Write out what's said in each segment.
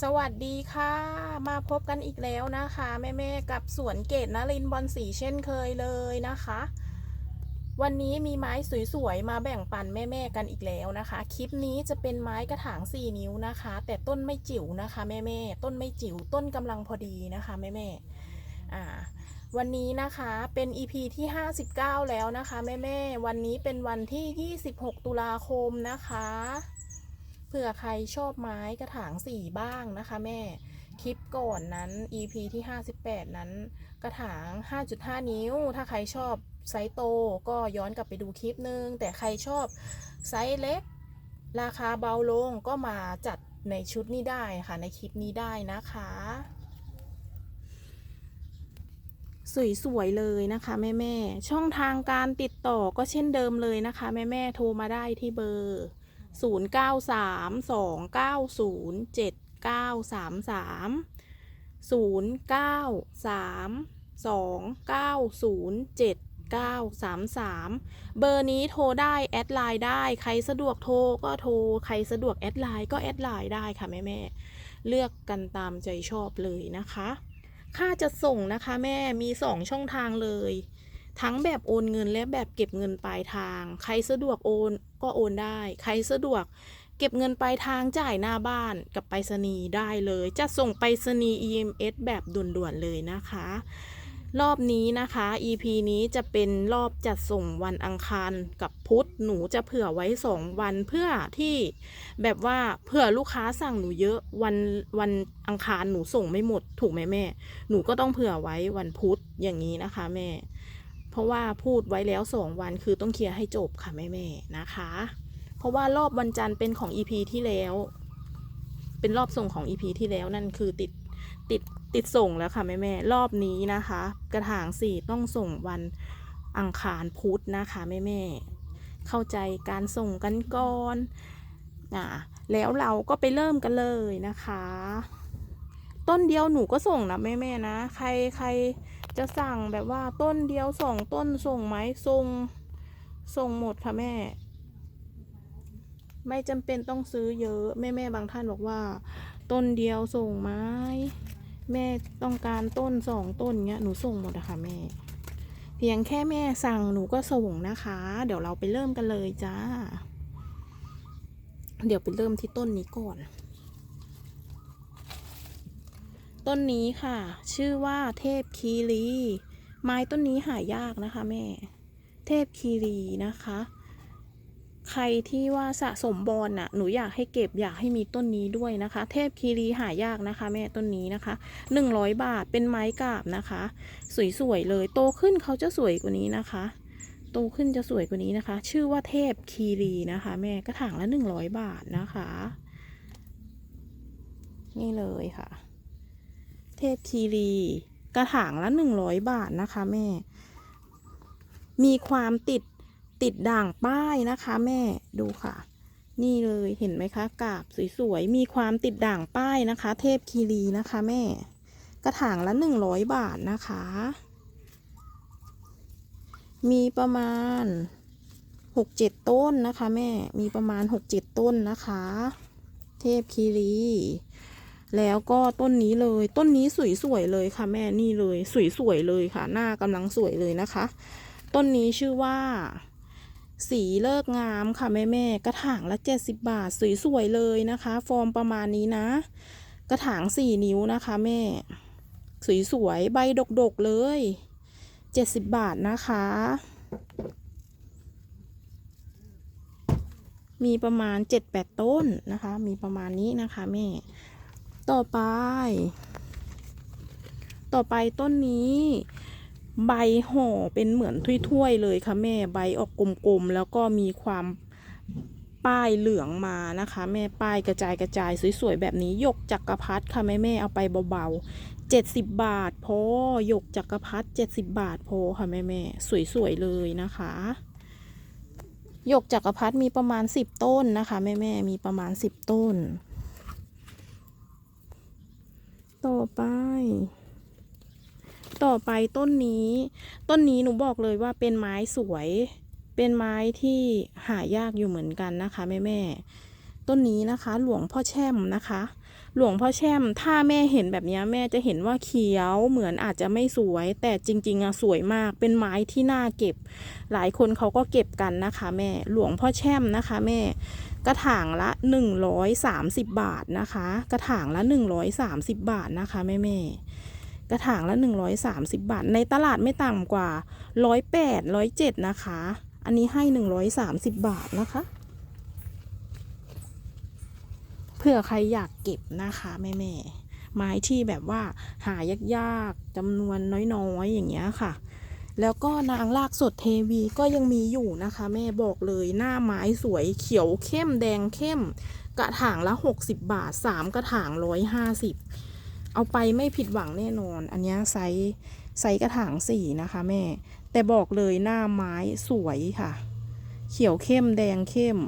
สวัสดีค่ะ มาพบกันอีกแล้วนะคะ แม่ๆกับสวนเกตนรินบอลสีเช่นเคยเลยนะคะ วันนี้มีไม้สวยๆมาแบ่งปันแม่ๆกันอีกแล้วนะคะ คลิปนี้จะเป็นไม้กระถาง 4 นิ้วนะคะ แต่ต้นไม่จิ๋วนะคะ แม่ๆต้นไม่จิ๋วต้นกำลังพอดีนะคะแม่ๆอ่าวันนี้นะคะเป็น EP ที่ 59 แล้วนะคะแม่ๆวันนี้เป็นวันที่ 26 ตุลาคมนะคะ เผื่อใครชอบไม้กระถางสีบ้างนะคะแม่ คลิปก่อนนั้น EP ที่ 58 นั้น กระถาง 5.5 นิ้ว ถ้าใครชอบไซส์โตก็ย้อนกลับไปดูคลิปนึง แต่ใครชอบไซส์เล็ก ราคาเบาลงก็มาจัดในชุดนี้ได้ค่ะ ในคลิปนี้ได้นะคะ สวยๆเลยนะคะแม่ๆช่องทางการติดต่อก็เช่นเดิมเลยนะคะแม่ๆโทรมาได้ที่เบอร์ 0 9 3 2 9 0 7 9 3 3 0 9 3 2 9 0 7 9 3 3 เบอร์นี้โทรได้ แอดไลน์ได้ ใครสะดวกโทรก็โทร ใครสะดวกแอดไลน์ก็แอดไลน์ได้ค่ะแม่แม่เลือกกันตามใจชอบเลยนะคะ ค่าจะส่งนะคะแม่มี 2 ช่องทางเลย ทั้งแบบโอนเงินและแบบเก็บเงินปลายทาง ใครสะดวกโอนก็โอนได้ ใครสะดวกเก็บเงินปลายทางจ่ายหน้าบ้านกับไปรษณีย์ได้เลย จะส่งไปรษณีย์ EMS แบบด่วนๆเลยนะคะ รอบนี้นะคะ EP นี้จะเป็นรอบจัดส่งวันอังคารกับพุธหนูจะเผื่อไว้ 2 วันเพื่อที่แบบว่าเผื่อลูกค้าสั่งหนูเยอะวันวันอังคารหนูส่งไม่หมดถูกไหมแม่ หนูก็ต้องเผื่อไว้วันพุธอย่างนี้นะคะแม่ เพราะว่าพูดไว้แล้วสองวันคือต้องเคลียร์ให้จบค่ะแม่แม่ๆนะคะ เพราะว่ารอบวันจันทร์เป็นของ EP ที่แล้ว เป็นรอบส่งของ EP ที่แล้วนั่นคือติดติดติดส่งแล้วค่ะแม่แม่ๆรอบนี้นะคะ กระถางสี่ต้องส่งวันอังคารพุธนะคะแม่แม่เข้าใจการส่งกันก่อนอ่าแล้วเราก็ไปเริ่มกันเลยนะคะ ต้นเดียวหนูก็ส่งนะแม่แม่นะ ใครใคร จะสั่งแบบว่าต้นเดียวสองต้นส่งไหมส่งส่งหมดค่ะแม่ ไม่จำเป็นต้องซื้อเยอะ แม่แม่บางท่านบอกว่า ต้นเดียวส่งไหมแม่ต้องการต้นสองต้นเงี้ยหนูส่งหมดอะค่ะแม่ เพียงแค่แม่สั่งหนูก็ส่งนะคะ เดี๋ยวเราไปเริ่มกันเลยจ้า เดี๋ยวไปเริ่มที่ต้นนี้ก่อน ต้นนี้ค่ะ ชื่อว่าเทพคีรี ไม้ต้นนี้หายากนะคะแม่ เทพคีรีนะคะ ใครที่ว่าสะสมบอลน่ะหนูอยากให้เก็บอยากให้มีต้นนี้ด้วยนะคะ เทพคีรีหายากนะคะ แม่ต้นนี้นะคะหนึ่งร้อยบาทเป็นไม้กาบนะคะ สวยๆเลยโตขึ้นเขาจะสวยกว่านี้นะคะโตขึ้นจะสวยกว่านี้นะคะ ชื่อว่าเทพคีรีนะคะ แม่กระถางละหนึ่งร้อยบาทนะคะ นี่เลยค่ะ เทพคีรี กระถางละหนึ่งร้อยบาทนะคะแม่ มีความติดติดด่างป้ายนะคะแม่ดูค่ะ นี่เลยเห็นไหมคะกาบสวยๆ มีความติดด่างป้ายนะคะ เทพคีรีนะคะแม่ กระถางละหนึ่งร้อยบาทนะคะ มีประมาณหกเจ็ดต้นนะคะแม่ มีประมาณหกเจ็ดต้นนะคะ เทพคีรี แล้วก็ต้นนี้เลย ต้นนี้สวยๆเลยค่ะแม่นี่เลยสวยๆเลยค่ะ หน้ากำลังสวยเลยนะคะ ต้นนี้ชื่อว่า สีเลิกงามค่ะแม่แม่ๆกระถางละ 70 บาทสวยๆเลยนะคะ ฟอร์มประมาณนี้นะ กระถาง 4 นิ้วนะคะแม่ สวยๆใบดกๆเลย 70 บาทนะคะ มีประมาณ 7-8 ต้นนะคะ มีประมาณนี้นะคะแม่ ต่อไป ต่อไปต้นนี้ ใบห่อเป็นเหมือนถ้วยๆเลยค่ะแม่ใบออกกลมๆแล้วก็มีความป้ายเหลืองมานะคะ แม่ป้ายกระจายกระจายสวยๆแบบนี้ยกจักรพรรดิค่ะแม่แม่เอาไปเบาๆเจ็ดสิบบาทพอหยกจักรพรรดิเจ็ดสิบบาทพอค่ะแม่แม่สวยๆเลยนะคะหยกจักรพรรดิมีประมาณสิบต้นนะคะแม่แม่มีประมาณสิบต้น ต่อไป ต่อไปต้นนี้ ต้นนี้หนูบอกเลยว่าเป็นไม้สวย เป็นไม้ที่หายากอยู่เหมือนกันนะคะแม่แม่ต้นนี้นะคะ หลวงพ่อแช่มนะคะ หลวงพ่อแช่ม ถ้าแม่เห็นแบบนี้แม่จะเห็นว่าเขียวเหมือนอาจจะไม่สวย แต่จริงๆอะสวยมากเป็นไม้ที่น่าเก็บ หลายคนเขาก็เก็บกันนะคะ แม่หลวงพ่อแช่มนะคะ แม่ กระถางละ 130 บาทนะคะ กระถางละ 130 บาทนะคะแม่แม่กระถางละ 130 บาท ในตลาดไม่ต่ำกว่า 108 107 นะคะ อันนี้ให้ 130 บาทนะคะเผื่อใครอยากเก็บนะคะแม่แม่ไม้ที่แบบว่าหายากๆจำนวนน้อยๆอย่างเงี้ยค่ะ แล้วก็นางลากสดเทวีก็ยังมีอยู่นะคะ แม่บอกเลยหน้าไม้สวยเขียวเข้มแดงเข้ม กระถางละ 60 บาท 3 กระถาง 150 เอาไปไม่ผิดหวังแน่นอน อันนี้ไซส์ไซส์กระถางสี่นะคะแม่ แต่บอกเลยหน้าไม้สวยค่ะ เขียวเข้มแดงเข้ม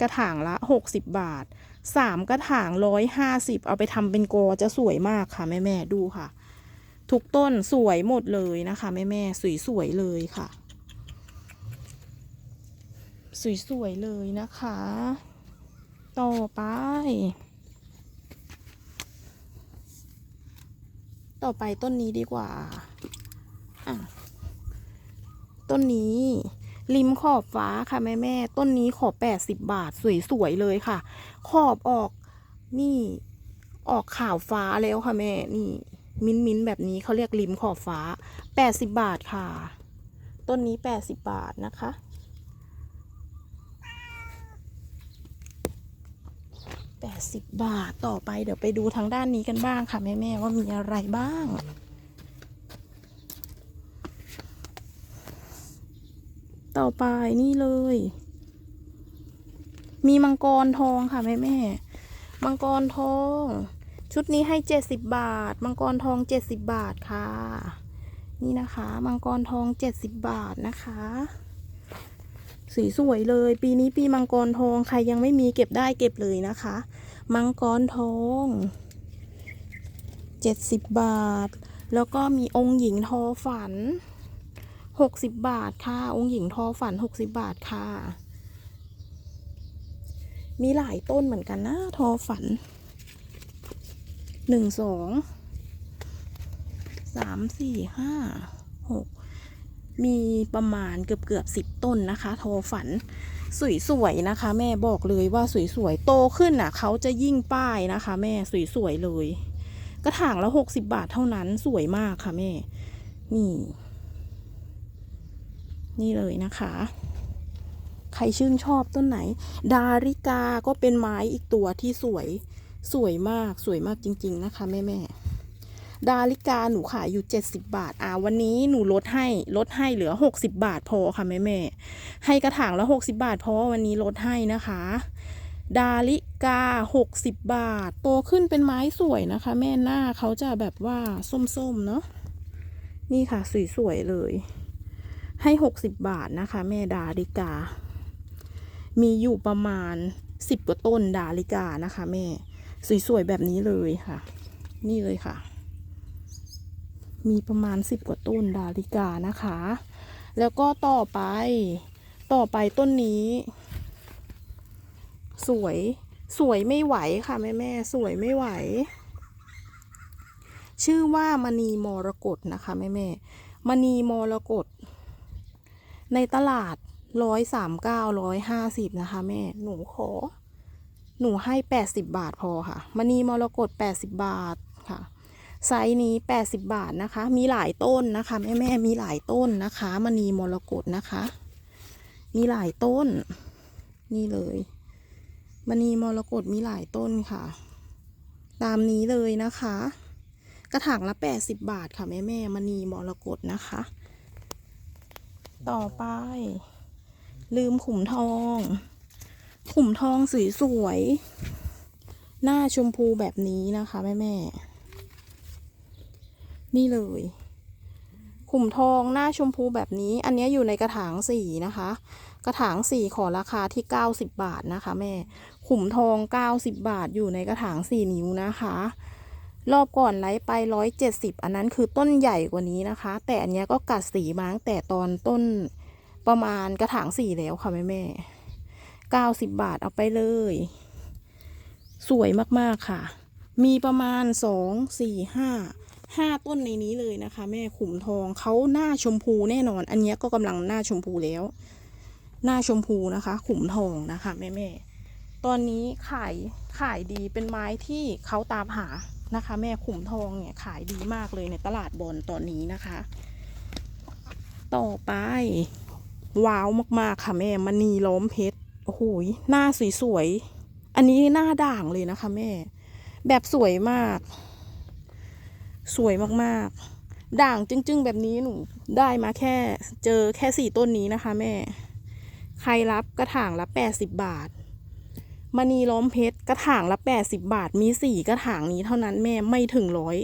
กระถางละ 60 บาท3กระถาง150เอาไปทำเป็นโกจะสวยมากค่ะ แม่แม่ดูค่ะ ทุกต้นสวยหมดเลยนะคะแม่แม่สวยสวยๆเลยค่ะ สวยสวยๆเลยนะคะ ต่อไป ต่อไปต้นนี้ดีกว่าต้นนี้ริมขอบฟ้าค่ะแม่แม่ต้นนี้ขอบแปดสิบบาทสวยๆเลยค่ะ ขอบออกนี่ออกขาวฟ้าแล้วค่ะแม่นี่ มิ้นมิ้นแบบนี้เขาเรียกริมขอบฟ้าแปดสิบบาทค่ะ ต้นนี้แปดสิบบาทนะคะแปดสิบบาทต่อไปเดี๋ยวไปดูทางด้านนี้กันบ้างค่ะ แม่แม่ว่ามีอะไรบ้าง ต่อไปนี่เลย มีมังกรทองค่ะ แม่แม่มังกรทอง ชุดนี้ให้เจ็ดสิบบาท มังกรทองเจ็ดสิบบาทค่ะ นี่นะคะ มังกรทองเจ็ดสิบบาทนะคะ สีสวยเลย ปีนี้ปีมังกรทอง ใครยังไม่มีเก็บได้เก็บเลยนะคะ มังกรทองเจ็ดสิบบาท แล้วก็มีองค์หญิงทอฝันหกสิบบาทค่ะ องค์หญิงทอฝันหกสิบบาทค่ะ มีหลายต้นเหมือนกันนะ ทอฝัน หนึ่งสองสามสี่ห้าหกมีประมาณเกือบเกือบสิบต้นนะคะทอฝันสวยๆนะคะ แม่บอกเลยว่าสวยๆโตขึ้นน่ะ เขาจะยิ่งป้ายนะคะ แม่สวยๆเลยกระถางละหกสิบาทเท่านั้นสวยมากค่ะแม่ นี่ นี่เลยนะคะ ใครชื่นชอบต้นไหน ดาริกาก็เป็นไม้อีกตัวที่สวย สวยมากสวยมากจริง ๆ นะคะแม่แม่ดาริกาหนูขายอยู่ 70 บาท อ่า วันนี้หนูลดให้ลดให้เหลือ 60 บาทพอค่ะแม่แม่ให้กระถางละ60 บาทเพราะว่าวันนี้ลดให้นะคะ ดาริกา 60 บาท โตขึ้นเป็นไม้สวยนะคะ แม่หน้าเขาจะแบบว่าส้มๆเนาะนี่ค่ะสวยๆเลย ให้ 60 บาทนะคะ แม่ดาริกา มีอยู่ประมาณ 10กว่าต้นดาริกานะคะ แม่ สวยๆแบบนี้เลยค่ะ นี่เลยค่ะ มีประมาณ10กว่าต้นดาริกานะคะ แล้วก็ต่อไป ต่อไปต้นนี้ สวยสวยไม่ไหวค่ะแม่แม่สวยไม่ไหว ชื่อว่ามณีมรกตนะคะแม่แม่มณีมรกตในตลาดร้อยสามเก้าร้อยห้าสิบนะคะแม่ หนูขอ หนูให้แปดสิบาทพอค่ะมณีมรกตแปดสิบาทค่ะไซส์นี้แปดสิบาทนะคะ มีหลายต้นนะคะแม่แม่มีหลายต้นนะคะมณีมรกตนะคะ มีหลายต้น นี่เลยมณีมรกตมีหลายต้นค่ะ ตามนี้เลยนะคะ กระถางละแปดสิบาทค่ะแม่แม่มณีมรกตนะคะ ต่อไป ลืมขุมทอง ขุมทองสวยสวยๆหน้าชมพูแบบนี้นะคะแม่แม่ นี่เลย ขุมทองหน้าชมพูแบบนี้ อันนี้อยู่ในกระถางสี่นะคะ กระถางสี่ขอราคาที่เก้าสิบบาทนะคะ แม่ ขุมทองเก้าสิบบาทอยู่ในกระถางสี่นิ้วนะคะรอบก่อนไลฟ์ไปร้อยเจ็ดสิบอันนั้นคือต้นใหญ่กว่านี้นะคะ แต่อันนี้ก็กัดสีมาตั้งแต่ตอนต้นประมาณกระถางสี่แล้วค่ะแม่แม่ ๆเก้าสิบบาทเอาไปเลย สวยมากๆค่ะ มีประมาณสองสี่ห้าห้าต้นในนี้เลยนะคะ แม่ขุมทองเขาหน้าชมพูแน่นอน อันนี้ก็กำลังหน้าชมพูแล้ว หน้าชมพูนะคะ ขุมทองนะคะ แม่แม่ๆตอนนี้ขายขายดีเป็นไม้ที่เขาตามหานะคะ แม่ขุมทองเนี่ยขายดีมากเลยในตลาดบอลตอนนี้นะคะ ต่อไป ว้าวมากๆค่ะแม่มณีล้อมเพชร โอ้โหยหน้าสวยๆ อันนี้หน้าด่างเลยนะคะแม่ แบบสวยมาก สวยมากๆ ด่างจึ้งๆ แบบนี้หนูได้มาแค่เจอแค่สี่ต้นนี้นะคะแม่ ใครรับกระถางละแปดสิบบาทมณีล้อมเพชรกระถางละแปดสิบบาท มีสี่กระถางนี้เท่านั้นแม่ไม่ถึงร้อย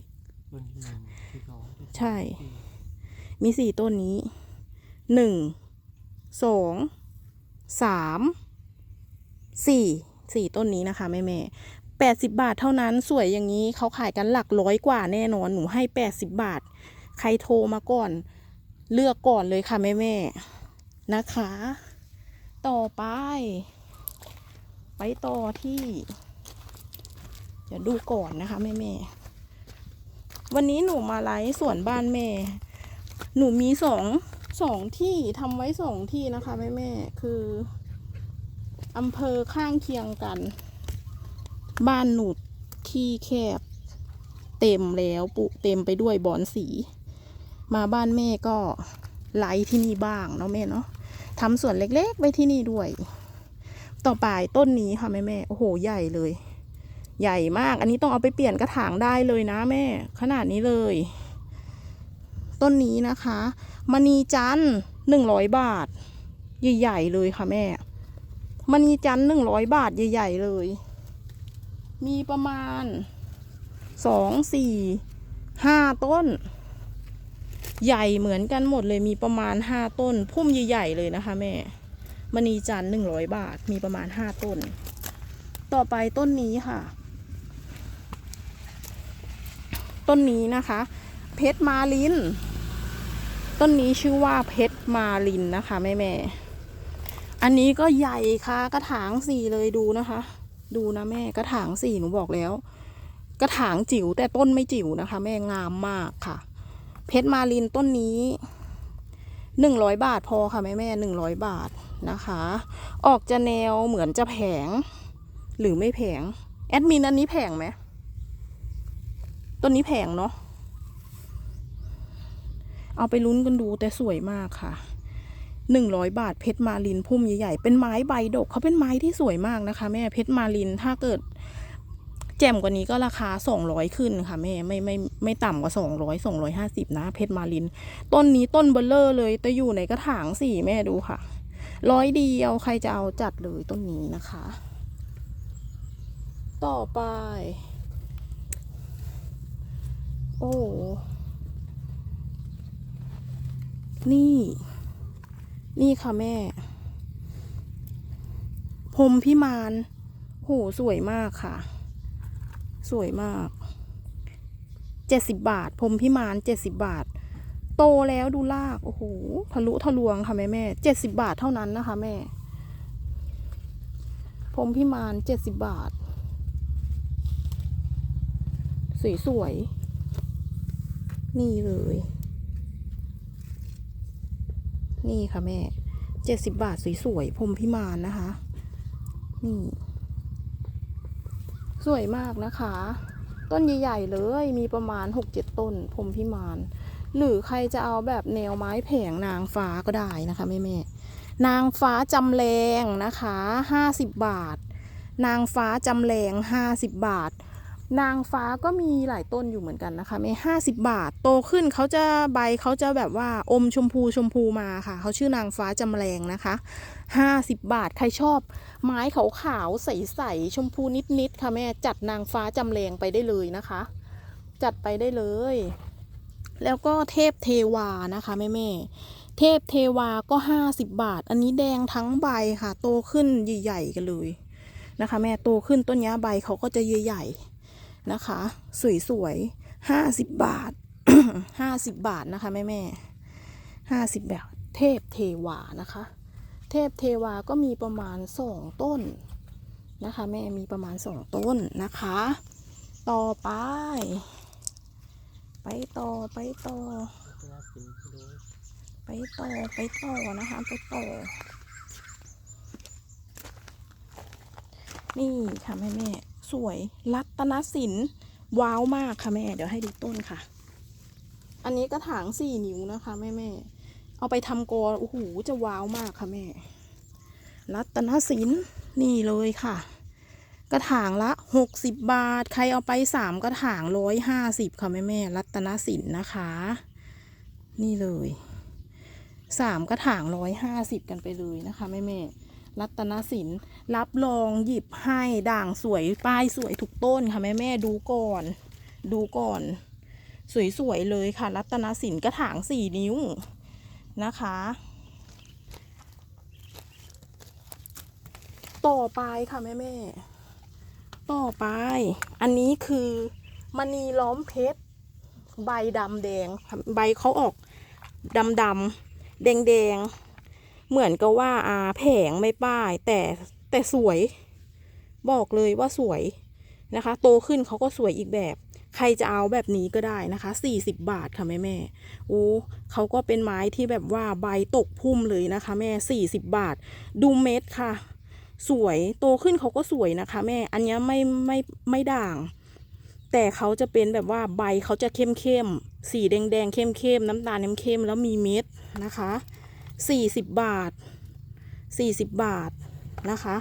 มันที่มันที่ร้อยใช่ มีสี่ต้นนี้หนึ่งสองสาม สี่สี่ต้นนี้นะคะแม่แม่แปดสิบบาทเท่านั้นสวยอย่างนี้เขาขายกันหลักร้อยกว่าแน่นอนหนูให้แปดสิบบาท ใครโทรมาก่อน เลือกก่อนเลยค่ะแม่แม่นะคะ ต่อไป ไปต่อที่เดี๋ยวดูก่อนนะคะแม่แม่วันนี้หนูมาไลฟ์สวนบ้านแม่ หนูมีสองสองที่ทำไว้สองที่นะคะแม่แม่คือ อำเภอข้างเคียงกัน บ้านหนูที่แคบ เต็มแล้วปุเต็มไปด้วยบอนสี มาบ้านแม่ก็ไลฟ์ที่นี่บ้างเนาะแม่เนาะทำสวนเล็กๆ ไว้ที่นี่ด้วย ต่อไปต้นนี้ค่ะแม่แม่โอ้โหใหญ่เลย ใหญ่มาก อันนี้ต้องเอาไปเปลี่ยนกระถางได้เลยนะแม่ ขนาดนี้เลย ต้นนี้นะคะมณีจันหนึ่งร้อยบาท ใหญ่ๆเลยค่ะแม่ มณีจันหนึ่งร้อยบาทใหญ่ ๆ เลย มีประมาณสองสี่ห้าต้น ใหญ่เหมือนกันหมดเลยมีประมาณห้าต้น พุ่มใหญ่ๆเลยนะคะ แม่มณีจันหนึ่งร้อยบาทมีประมาณห้าต้น ต่อไปต้นนี้ค่ะ ต้นนี้นะคะ เพชรมาลิน ต้นนี้ชื่อว่าเพชรมาลินนะคะ แม่แม่ อันนี้ก็ใหญ่ค่ะกระถางสี่เลยดูนะคะ ดูนะแม่กระถางสี่หนูบอกแล้ว กระถางจิ๋วแต่ต้นไม่จิ๋วนะคะ แม่งามมากค่ะ เพชรมาลินต้นนี้หนึ่งร้อยบาทพอค่ะแม่แม่หนึ่งร้อยบาทนะคะ ออกจะแนวเหมือนจะแผง หรือไม่แผง แอดมินอันนี้แผงไหมต้นนี้แผงเนาะเอาไปลุ้นกันดูแต่สวยมากค่ะ หนึ่งร้อยบาทเพชรมาลินพุ่มใหญ่ๆ เป็นไม้ใบดกเขาเป็นไม้ที่สวยมากนะคะ แม่เพชรมาลินถ้าเกิด แจ่มกว่านี้ก็ราคาสองร้อยขึ้นค่ะแม่ไม่ไม่ไม่ต่ำกว่าสองร้อยสองร้อยห้าสิบนะ เพชรมาลิน ต้นนี้ต้นเบลเลอร์เลยแต่อยู่ในกระถางสี่แม่ดูค่ะร้อยเดียวใครจะเอาจัดเลยต้นนี้นะคะ ต่อไป โอ้นี่ นี่ค่ะแม่ พรมพิมานโหสวยมากค่ะ สวยมากเจ็ดสิบบาท พรมพิมานเจ็ดสิบบาท โตแล้วดูลาก โอ้โห ทะลุทะลวงค่ะแม่แม่เจ็ดสิบบาทเท่านั้นนะคะแม่ พรมพิมานเจ็ดสิบบาท สวยสวยๆนี่เลย นี่ค่ะแม่เจ็ดสิบบาทสวยๆพรมพิมานนะคะ นี่ สวยมากนะคะ ต้นใหญ่ๆเลยมีประมาณหกเจ็ดต้นพรมพิมาน หรือใครจะเอาแบบแนวไม้แผงนางฟ้าก็ได้นะคะแม่แม่นางฟ้าจำแรงนะคะห้าสิบบาท นางฟ้าจำแรงห้าสิบบาท นางฟ้าก็มีหลายต้นอยู่เหมือนกันนะคะไม่ห้าสิบบาท โตขึ้นเขาจะใบเขาจะแบบว่าอมชมพูชมพูมาค่ะ เขาชื่อนางฟ้าจำแรงนะคะห้าสิบบาทใครชอบ ไม้ขาวขาวๆใสๆชมพูนิดๆค่ะแม่จัดนางฟ้าจำแรงไปได้เลยนะคะ จัดไปได้เลย แล้วก็เทพเทวานะคะแม่แม่เทพเทวาก็ห้าสิบบาท อันนี้แดงทั้งใบค่ะ โตขึ้นใหญ่ๆกันเลยนะคะ แม่โตขึ้นต้นนี้ใบเขาก็จะใหญ่ๆ นะคะ สวยๆห้าสิบบาทห้าสิบบาทนะคะแม่แม่ห้าสิบแบาทเทพเทวานะคะ เทพเทวาก็มีประมาณสองต้นนะคะ แม่มีประมาณสองต้นนะคะ ต่อไป ไปต่อไปต่อ ไปต่อไปต่อนะคะ ไปต่อ นี่ค่ะแม่แม่ สวยรัตนสินว้าวมากค่ะแม่ เดี๋ยวให้ดูต้นค่ะ อันนี้กระถางสี่นิ้วนะคะแม่แม่เอาไปทำกอโอ้โหจะว้าวมากค่ะแม่ รัตนสินนี่เลยค่ะ กระถางละหกสิบบาท ใครเอาไปสามกระถางร้อยห้าสิบค่ะแม่แม่รัตนสินนะคะ นี่เลยสามกระถางร้อยห้าสิบกันไปเลยนะคะแม่แม่ รัตนสินรับรองหยิบให้ด่างสวยป้ายสวยทุกต้นค่ะแม่แม่ดูก่อน ดูก่อน สวยๆเลยค่ะ รัตนสินกระถางสี่นิ้วนะคะ ต่อไปค่ะแม่แม่ต่อไป อันนี้คือมณีล้อมเพชรใบดำแดง ใบเขาออกดำดำแดงแดง เหมือนกับว่าอาแผงไม่ป้าย แต่แต่สวย บอกเลยว่าสวยนะคะ โตขึ้นเขาก็สวยอีกแบบ ใครจะเอาแบบนี้ก็ได้นะคะ40 บาทค่ะแม่แม่โอ้เขาก็เป็นไม้ที่แบบว่าใบตกพุ่มเลยนะคะ แม่40บาท ดูเม็ดค่ะ สวยโตขึ้นเขาก็สวยนะคะ แม่อันนี้ไม่ไม่ไม่ด่างแต่เขาจะเป็นแบบว่าใบเขาจะเข้มเข้มสีแดงแดงเข้มเข้มน้ำตาลเข้มเข้มแล้วมีเม็ดนะคะ สี่สิบบาทสี่สิบบาทนะคะ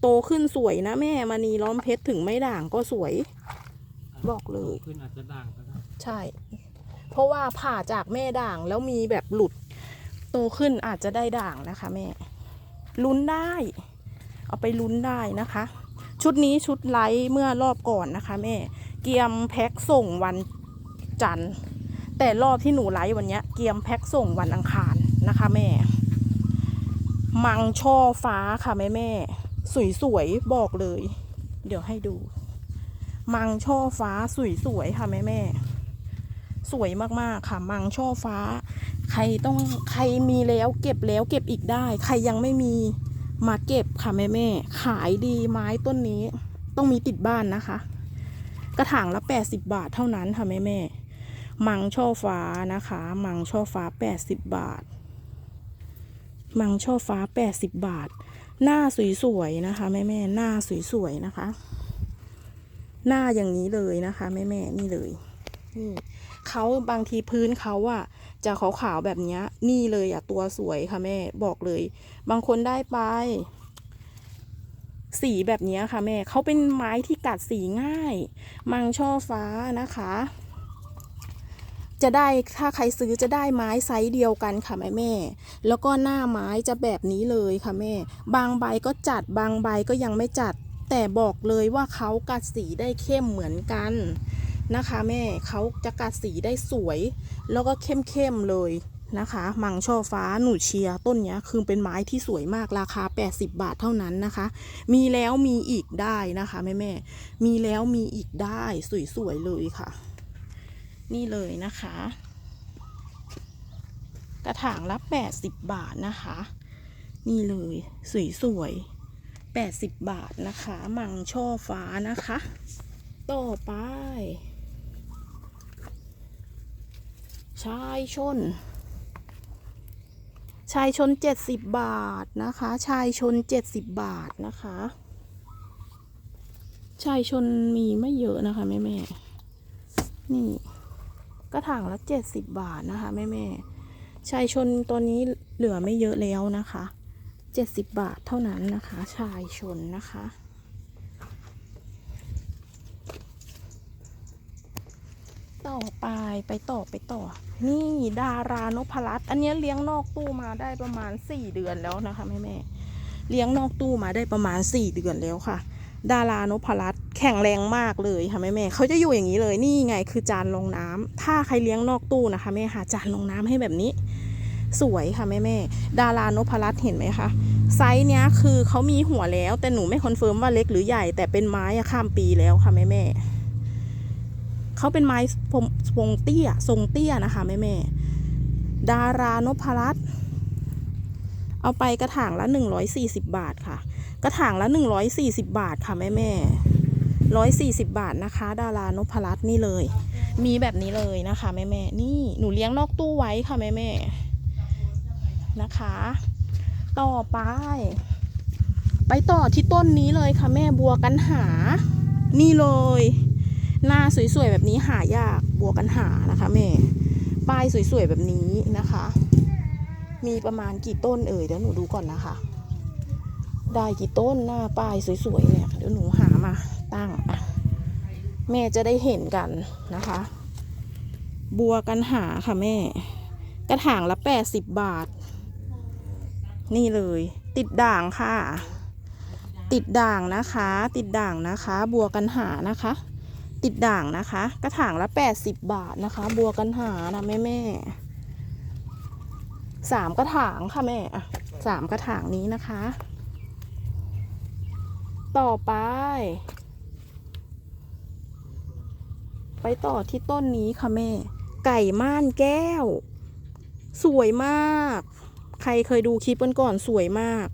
โตขึ้นสวยนะแม่มณีล้อมเพชรถึงไม่ด่างก็สวย บอกเลย ขึ้นอาจจะด่างก็ได้ใช่ เพราะว่าผ่าจากแม่ด่างแล้วมีแบบหลุด โตขึ้นอาจจะได้ด่างนะคะแม่ ลุ้นได้ เอาไปลุ้นได้นะคะ ชุดนี้ชุดไลท์เมื่อรอบก่อนนะคะแม่ เกียมแพ็คส่งวันจันทร์แต่รอบที่หนูไลฟ์วันเนี้ยเกียมแพ็คส่งวันอังคารนะคะแม่ มังช่อฟ้าค่ะแม่แม่สวยๆบอกเลย เดี๋ยวให้ดู มังช่อฟ้าสวยๆค่ะแม่แม่สวยมากๆค่ะ มังช่อฟ้า ใครต้องใครมีแล้วเก็บแล้วเก็บอีกได้ ใครยังไม่มีมาเก็บค่ะแม่แม่ขายดีไม้ต้นนี้ ต้องมีติดบ้านนะคะ กระถางละ 80 บาทเท่านั้นค่ะแม่แม่มังช่อฟ้านะคะ มังช่อฟ้า 80 บาท มังช่อฟ้า 80 บาท หน้าสวยๆนะคะแม่แม่หน้าสวยๆนะคะ หน้าอย่างนี้เลยนะคะแม่แม่นี่เลยนี่เขาบางทีพื้นเขาอะจะขาวๆแบบนี้นี่เลยอะตัวสวยค่ะแม่บอกเลย บางคนได้ไป สีแบบนี้ค่ะแม่เขาเป็นไม้ที่กัดสีง่าย มังช่อฟ้านะคะ จะได้ถ้าใครซื้อจะได้ไม้ไซส์เดียวกันค่ะแม่แม่ แล้วก็หน้าไม้จะแบบนี้เลยค่ะแม่ บางใบก็จัดบางใบก็ยังไม่จัด แต่บอกเลยว่าเขากัดสีได้เข้มเหมือนกันนะคะแม่เขาจะกัดสีได้สวย แล้วก็เข้มเข้มๆเลยนะคะ มังช่อฟ้าหนูเชียต้นเนี้ยคือเป็นไม้ที่สวยมากราคา 80 บาทเท่านั้นนะคะ มีแล้วมีอีกได้นะคะแม่แม่มีแล้วมีอีกได้สวยๆเลยค่ะ นี่เลยนะคะ กระถางละ80 บาทนะคะ นี่เลยสวยๆ80 บาทนะคะ มังช่อฟ้านะคะ ต่อไป ชายชนชายชน 70 บาทนะคะ ชายชน 70 บาทนะคะ ชายชนมีไม่เยอะนะคะแม่แม่นี่ กระถางละ 70 บาทนะคะแม่แม่ชายชนตัวนี้เหลือไม่เยอะแล้วนะคะ 70 บาทเท่านั้นนะคะ ชายชนนะคะ ต่อไปไปต่อไปต่อ นี่ดารานพรัตน์อันนี้เลี้ยงนอกตู้มาได้ประมาณ 4 เดือนแล้วนะคะแม่แม่เลี้ยงนอกตู้มาได้ประมาณ 4 เดือนแล้วค่ะ ดารานพรัตแข็งแรงมากเลยค่ะแม่แม่เขาจะอยู่อย่างนี้เลยนี่ไงคือจานรองน้ำถ้าใครเลี้ยงนอกตู้นะคะแม่หาจานรองน้ำให้แบบนี้ สวยค่ะแม่แม่ดารานพรัตเห็นไหมคะไซส์เนี้ยคือเขามีหัวแล้ว แต่หนูไม่คอนเฟิร์มว่าเล็กหรือใหญ่ แต่เป็นไม้ข้ามปีแล้วค่ะแม่แม่เขาเป็นไม้ทรงเตี้ยทรงเตี้ยนะคะแม่แม่ดารานพรัตเอาไปกระถางละ 140 บาทค่ะ กระถางละ 140 บาทค่ะแม่แม่140บาทนะคะ ดารานพรัตน์นี่เลย มีแบบนี้เลยนะคะแม่แม่นี่หนูเลี้ยงนอกตู้ไว้ค่ะแม่แม่นะคะ ต่อไป ไปต่อที่ต้นนี้เลยค่ะแม่บัวกันหา นี่เลย หน้าสวยๆแบบนี้หายากบัวกันหานะคะแม่ป้ายสวยๆแบบนี้นะคะ มีประมาณกี่ต้นเอ่ยเดี๋ยวหนูดูก่อนนะคะ ได้กี่ต้นหน้าป้ายสวยๆเนี่ยเดี๋ยวหนูหามาตั้งอะแม่จะได้เห็นกันนะคะ บัวกันหาค่ะแม่ กระถางละแปดสิบบาท นี่เลย ติดด่างค่ะ ติดด่างนะคะ ติดด่างนะคะ บัวกันหานะคะ ติดด่างนะคะ กระถางละแปดสิบบาทนะคะ บัวกันหานะแม่แม่สามกระถางค่ะแม่สามกระถางนี้นะคะ ต่อไป ไปต่อที่ต้นนี้ค่ะแม่ ไก่ม่านแก้ว สวยมาก ใครเคยดูคลิปกันก่อนสวยมาก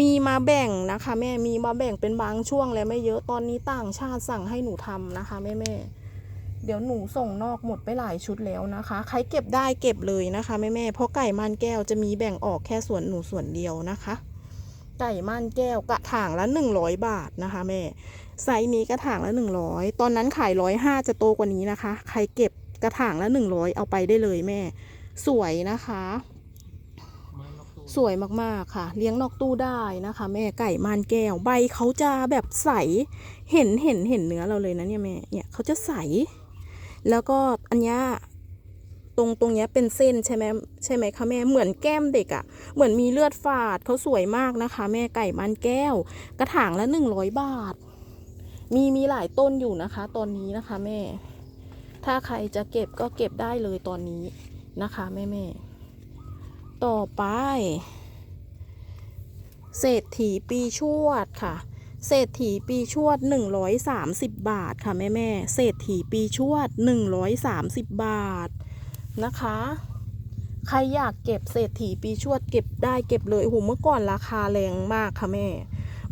มีมาแบ่งนะคะ แม่มีมาแบ่งเป็นบางช่วงแล้วไม่เยอะตอนนี้ต่างชาติสั่งให้หนูทำนะคะแม่แม่เดี๋ยวหนูส่งนอกหมดไปหลายชุดแล้วนะคะ ใครเก็บได้เก็บเลยนะคะแม่แม่เพราะไก่ม่านแก้วจะมีแบ่งออกแค่ส่วนหนูส่วนเดียวนะคะ ไก่ม่านแก้วกระถางละ 100 บาทนะคะแม่ไซส์นี้กระถางละ 100 ตอนนั้นขาย 105 จะโตกว่านี้นะคะ ใครเก็บกระถางละ 100 เอาไปได้เลยแม่ สวยนะคะ สวยมากๆค่ะ เลี้ยงนอกตู้ได้นะคะ แม่ไก่ม่านแก้วใบเขาจะแบบใสเห็นเห็นเห็นเนื้อเราเลยนะเนี่ยแม่เนี่ยเขาจะใส แล้วก็อันนี้ ตรงตรงเนี้ยเป็นเส้นใช่ไหมใช่ไหมคะแม่เหมือนแก้มเด็กอะ่ะ เหมือนมีเลือดฝาดเขาสวยมากนะคะ แม่ไก่ม่านแก้ว กระถางละหนึ่งร้อยบาท มีมีหลายต้นอยู่นะคะ ตอนนี้นะคะแม่ ถ้าใครจะเก็บก็เก็บได้เลยตอนนี้นะคะแม่แม่ต่อไป เศรษฐีปีชวดค่ะ เศรษฐีปีชวด 130 บาทค่ะแม่แม่เศรษฐีปีชวด 130 บาท นะคะ ใครอยากเก็บเศรษฐีปีชวดเก็บได้เก็บเลยโอ้โหเมื่อก่อนราคาแรงมากค่ะแม่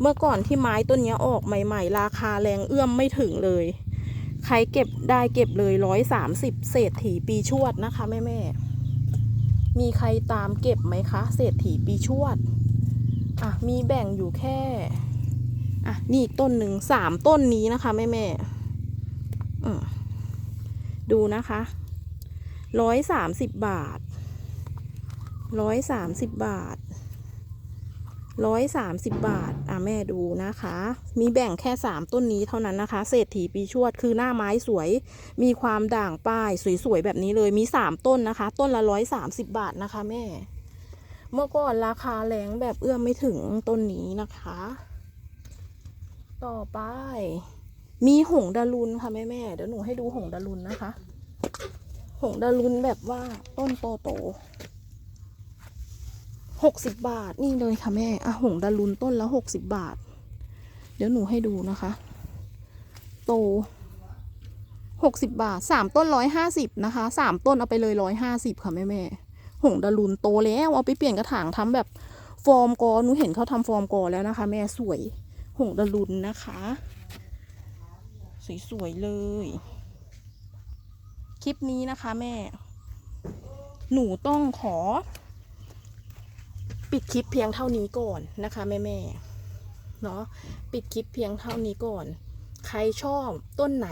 เมื่อก่อนที่ไม้ต้นนี้ออกใหม่ ๆ ราคาแรงเอื้อมไม่ถึงเลย ใครเก็บได้เก็บเลย130เศรษฐีปีชวดนะคะแม่แม่มีใครตามเก็บไหมคะเศรษฐีปีชวดอะมีแบ่งอยู่แค่อะนี่อีกต้นหนึ่งสามต้นนี้นะคะแม่แม่ดูนะคะ ร้อยสามสิบบาทร้อยสามสิบบาทร้อยสามสิบบาท อะแม่ดูนะคะ มีแบ่งแค่สามต้นนี้เท่านั้นนะคะ เศรษฐีปีชวดคือหน้าไม้สวย มีความด่างป้ายสวยๆแบบนี้เลย มีสามต้นนะคะ ต้นละร้อยสามสิบบาทนะคะแม่ เมื่อก่อนราคาแรงแบบเอื้อมไม่ถึงต้นนี้นะคะ ต่อไป มีหงดารุนค่ะแม่แม่เดี๋ยวหนูให้ดูหงดารุนนะคะ หงดารุนแบบว่าต้นโตโตหกสิบบาทนี่เลยค่ะแม่อะหงดารุนต้นละหกสิบบาท เดี๋ยวหนูให้ดูนะคะ โตหกสิบบาทสามต้นร้อยห้าสิบนะคะสามต้นเอาไปเลยร้อยห้าสิบค่ะแม่แม่หงดารุนโตแล้วเอาไปเปลี่ยนกระถางทำแบบฟอร์มกอหนูเห็นเขาทำฟอร์มกอแล้วนะคะ แม่สวยหงดารุนนะคะ สวยๆเลย ลิปนี้นะคะ แม่ หนูต้องขอ ปิดคลิปเพียงเท่านี้ก่อนนะคะ แม่แม่เนาะปิดคลิปเพียงเท่านี้ก่อน ใครชอบต้นไหน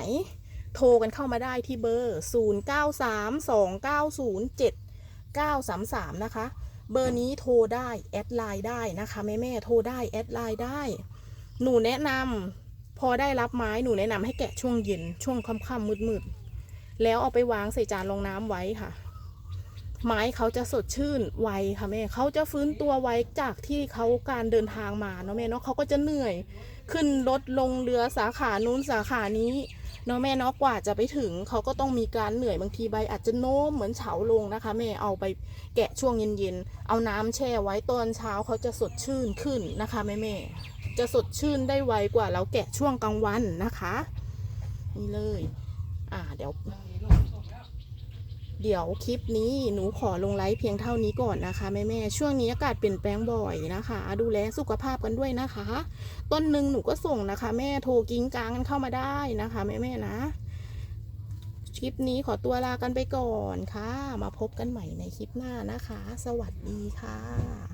โทรกันเข้ามาได้ที่เบอร์ 0 9 3 2 9 0 7 933 นะคะ เบอร์นี้โทรได้แอดไลน์ได้นะคะ แม่แม่โทรได้แอดไลน์ได้ หนูแนะนำพอได้รับไม้หนูแนะนำให้แกะช่วงเย็นช่วงค่ำๆมืดๆ แล้วเอาไปวางใส่จานรองน้ำไว้ค่ะ ไม้เขาจะสดชื่นไวค่ะแม่เขาจะฟื้นตัวไวจากที่เขาการเดินทางมาเนาะแม่เนาะเขาก็จะเหนื่อยขึ้นรถลงเรือสาขานู้นสาขานี้เนาะแม่เนาะกว่าจะไปถึงเขาก็ต้องมีการเหนื่อยบางทีใบอาจจะโน้มเหมือนเฉาลงนะคะ แม่เอาไปแกะช่วงเย็นๆเอาน้ำแช่ไว้ตอนเช้าเขาจะสดชื่นขึ้นนะคะแม่แม่จะสดชื่นได้ไวกว่าเราแกะช่วงกลางวันนะคะ นี่เลย อ่าเดี๋ยว เดี๋ยวคลิปนี้หนูขอลงไลฟ์เพียงเท่านี้ก่อนนะคะแม่แม่ๆช่วงนี้อากาศเปลี่ยนแปลงบ่อยนะคะ ดูแลสุขภาพกันด้วยนะคะ ต้นหนึ่งหนูก็ส่งนะคะ แม่โทรกิ้งกลางกันเข้ามาได้นะคะแม่แม่ๆนะ คลิปนี้ขอตัวลากันไปก่อนค่ะ มาพบกันใหม่ในคลิปหน้านะคะ สวัสดีค่ะ